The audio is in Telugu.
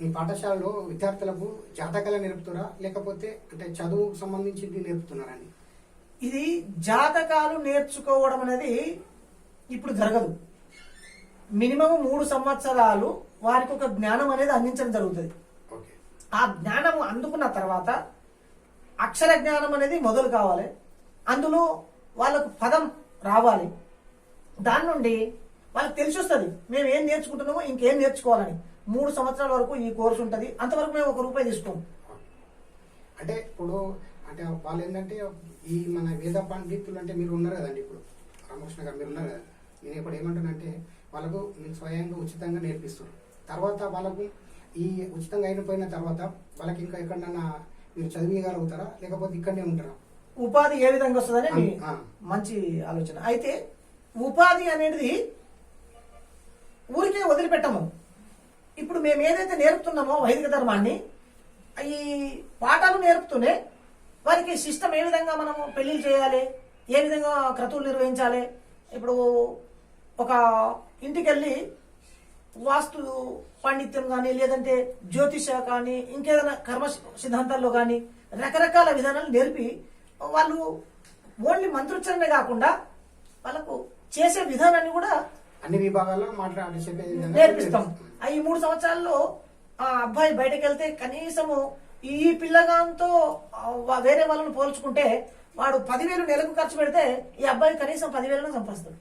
మీ పాఠశాలలో విద్యార్థులకు జాతకాలు నేర్పుతారా? లేకపోతే అంటే చదువుకు సంబంధించింది నేర్పుతున్నారండి ఇది జాతకాలు నేర్చుకోవడం అనేది ఇప్పుడు జరగదు. మినిమం మూడు సంవత్సరాలు వారికి ఒక జ్ఞానం అనేది అందించడం జరుగుతుంది. ఆ జ్ఞానం అందుకున్న తర్వాత అక్షర జ్ఞానం అనేది మొదలు కావాలి. అందులో వాళ్ళకు పదం రావాలి. దాని నుండి వాళ్ళకి తెలిసి వస్తుంది మేము ఏం నేర్చుకుంటున్నామో ఇంకేం నేర్చుకోవాలని. మూడు సంవత్సరాల వరకు ఈ కోర్సు ఉంటుంది అంతవరకు మేము ఒక రూపాయి తీసుకోము అంటే ఇప్పుడు అంటే వాళ్ళు ఏంటంటే ఈ మన వేద పండితులు అంటే మీరు ఉన్నారు కదండి ఇప్పుడు రామకృష్ణ గారు మీరు ఉన్నారు కదా? నేను ఇప్పుడు ఏమంటానంటే వాళ్ళకు మీరు స్వయంగా ఉచితంగా నేర్పిస్తారు తర్వాత వాళ్ళకు ఈ ఉచితంగా అయిపోయిన తర్వాత వాళ్ళకి ఇంకా ఎక్కడన్నా మీరు చదివిగలుగుతారా లేకపోతే ఇక్కడనే ఉంటారా? ఉపాధి ఏ విధంగా వస్తుందని. మంచి ఆలోచన. అయితే ఉపాధి అనేది ఊరికే వదిలిపెట్టము. ఇప్పుడు మేము ఏదైతే నేర్పుతున్నామో వైదిక ధర్మాన్ని ఈ పాఠాలు నేర్పుతూనే వారికి సిస్టమ్ ఏ విధంగా మనము పెళ్ళిళ్ళు చేయాలి ఏ విధంగా క్రతువులు నిర్వహించాలి. ఇప్పుడు ఒక ఇంటికి వెళ్ళి వాస్తు పాండిత్యం కానీ లేదంటే జ్యోతిష కానీ ఇంకేదైనా కర్మ సిద్ధాంతాల్లో కానీ రకరకాల విధానాలు నేర్పి వాళ్ళు ఓన్లీ మంత్రోచ్చరణే కాకుండా వాళ్ళకు చేసే విధానాన్ని కూడా అన్ని విభాగాల్లో మాట్లాడి నేర్పిస్తాం. ఈ మూడు సంవత్సరాల్లో ఆ అబ్బాయి బయటకు వెళ్తే కనీసము ఈ పిల్లగాంతో వేరే వాళ్ళని పోల్చుకుంటే వాడు పదివేలు నెలకు ఖర్చు పెడితే ఈ అబ్బాయి కనీసం పదివేలను సంపాదిస్తాడు.